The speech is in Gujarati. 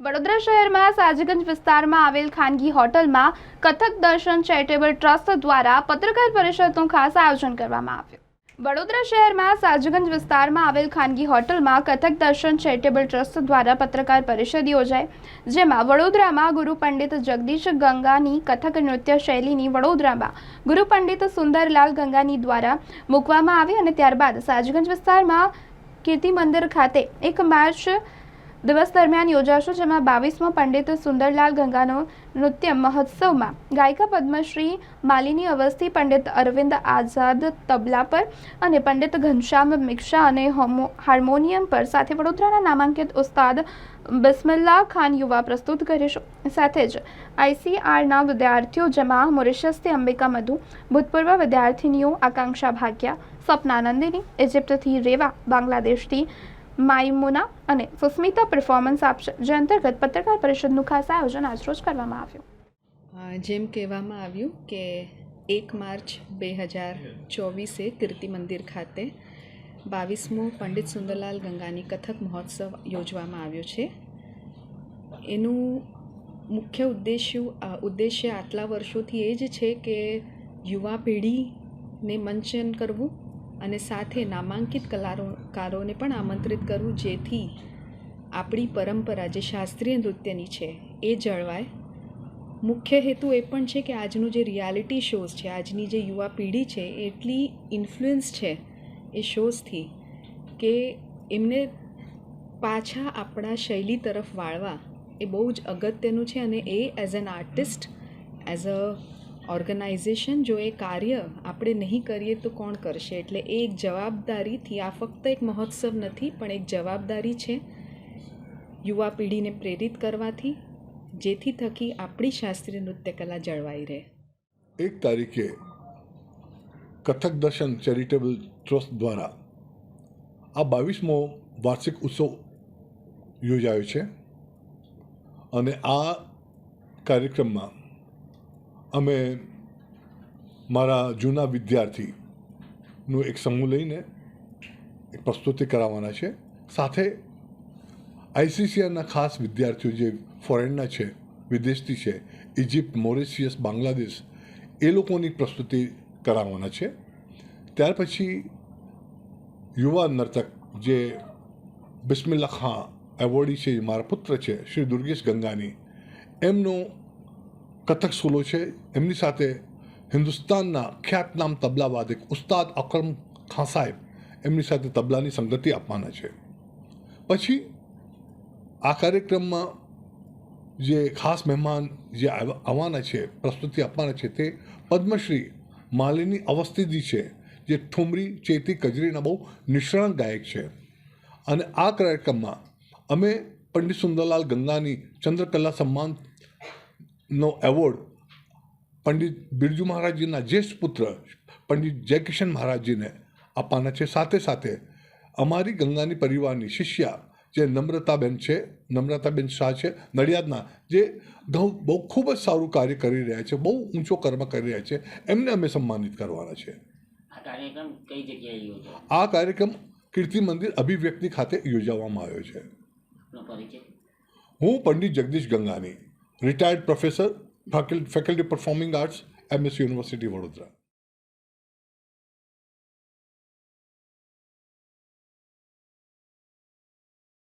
વડોદરા શહેરમાં સાજગંજ વિસ્તારમાં આવેલ ખાનગી હોટલમાં કથક દર્શન ચેરિટેબલ ટ્રસ્ટ દ્વારા પત્રકાર પરિષદનું ખાસ આયોજન કરવામાં આવ્યું. વડોદરા શહેરમાં સાજગંજ વિસ્તારમાં આવેલ ખાનગી હોટલમાં કથક દર્શન ચેરિટેબલ ટ્રસ્ટ દ્વારા પત્રકાર પરિષદ યોજાઈ, જેમાં વડોદરામાં ગુરુ પંડિત જગદીશ ગંગાની કથક નૃત્ય શૈલીની વડોદરામાં ગુરુ પંડિત સુંદરલાલ ગંગાની દ્વારા મૂકવામાં આવી અને ત્યારબાદ સાજગંજ વિસ્તારમાં કીર્તિ મંદિર ખાતે એક માર્ચ દિવસ દરમિયાન યોજાશે, જેમાં બાવીસમો પંડિત સુંદરલાલ ગંગાનો નૃત્ય મહોત્સવમાં ગાયિકા પદ્મશ્રી માલિની અવસ્થી, પંડિત અરવિંદ આઝાદ તબલા પર અને પંડિત ઘનશ્યામ મિક્ષા અને હાર્મોનિયમ પર સાથે વડોદરાના નામાંકિત ઉસ્તાદ બિસ્મિલ્લા ખાન યુવા પ્રસ્તુત કરીશું. સાથે જ આઈસીઆરના વિદ્યાર્થીઓ જેમાં મોરિશિયસથી અંબિકા મધુ, ભૂતપૂર્વ વિદ્યાર્થિનીઓ આકાંક્ષા ભાગ્યા સપના ઇજિપ્તથી રેવા, બાંગ્લાદેશથી માઇમુના અને સુસ્મિતા પરફોર્મન્સ આપશે, જે અંતર્ગત પત્રકાર પરિષદનું ખાસ આયોજન આજરોજ કરવામાં આવ્યું. જેમ કહેવામાં આવ્યું કે એક માર્ચ બે હજાર ચોવીસે કીર્તિ મંદિર ખાતે બાવીસમો પંડિત સુંદરલાલ ગંગાની કથક મહોત્સવ યોજવામાં આવ્યો છે. એનું મુખ્ય ઉદ્દેશ્ય ઉદ્દેશ્ય આટલા વર્ષોથી એ જ છે કે યુવા પેઢીને મંચન કરવું અને સાથે નામાંકિત કલાકારોને પણ આમંત્રિત કરવું જેથી આપણી પરંપરા જે શાસ્ત્રીય નૃત્યની છે, એ જળવાય. મુખ્ય હેતુ એ પણ છે કે આજનું જે રિયાલિટી શોઝ છે, આજની જે યુવા પેઢી છે, એટલી ઇન્ફ્લુઅન્સ છે એ શોઝથી કે એમને પાછા આપણા શૈલી તરફ વાળવા એ બહુ જ અગત્યનું છે અને એ as an artist as a organization જો એ કાર્ય આપણે નહીં કરીએ તો કોણ કરશે? એટલે એ એક જવાબદારીથી, આ ફક્ત એક મહોત્સવ નથી, પણ એક જવાબદારી છે યુવા પેઢીને પ્રેરિત કરવાથી, જેથી થકી આપણી શાસ્ત્રીય નૃત્ય કલા જળવાઈ રહે. એક તારીખે કથક દર્શન ચેરિટેબલ ટ્રસ્ટ દ્વારા આ બાવીસમો વાર્ષિક ઉત્સવ યોજાયો છે અને આ કાર્યક્રમમાં અમે મારા જૂના વિદ્યાર્થીનું એક સમૂહ લઈને એક પ્રસ્તુતિ કરાવવાના છે. સાથે આઈસીસીઆરના ખાસ વિદ્યાર્થીઓ જે ફોરેનના છે, વિદેશથી છે ઇજિપ્ત મોરિશિયસ, બાંગ્લાદેશ, એ લોકોની પ્રસ્તુતિ કરાવવાના છે. ત્યાર પછી યુવા નર્તક જે બિસ્મિલ્લા ખાં એવોર્ડી છે મારા પુત્ર છે, શ્રી દુર્ગેશ ગંગાની, એમનો કથક સ્કૂલો છે. એમની સાથે હિન્દુસ્તાનના ખ્યાતનામ તબલાવાદક ઉસ્તાદ અકરમ ખાં સાહેબ એમની સાથે તબલાની સંગતિ આપવાના છે. પછી આ કાર્યક્રમમાં જે ખાસ મહેમાન જે આવ- આવવાના છે, પ્રસ્તુતિ આપવાના છે તે પદ્મશ્રી માલિની અવસ્થિતિ છે, જે ઠુમરી, ચેતી, કજરીના બહુ નિષ્ણાંત ગાયક છે. અને આ કાર્યક્રમમાં અમે પંડિત સુંદરલાલ ગંગાની ચંદ્રકલા સન્માનનો એવોર્ડ પંડિત બિરજુ મહારાજજીના જ્યેષ્ઠ પુત્ર પંડિત જયકિશન મહારાજજીને આપવાના છે. સાથે સાથે અમારી ગંગાની પરિવારની શિષ્યા જે નમ્રતાબેન છે નમ્રતાબેન શાહ છે નડિયાદના જે ઘઉં બહુ ખૂબ જ સારું કાર્ય કરી રહ્યા છે બહુ ઊંચો કર્મ કરી રહ્યા છે એમને અમે સન્માનિત કરવાના છે. આ કાર્યક્રમ કીર્તિ મંદિર અભિવ્યક્તિ ખાતે યોજવામાં આવ્યો છે. હું Pandit Jagdish ગંગાની. retired professor, faculty, faculty Performing Arts, MS University, Vadodara.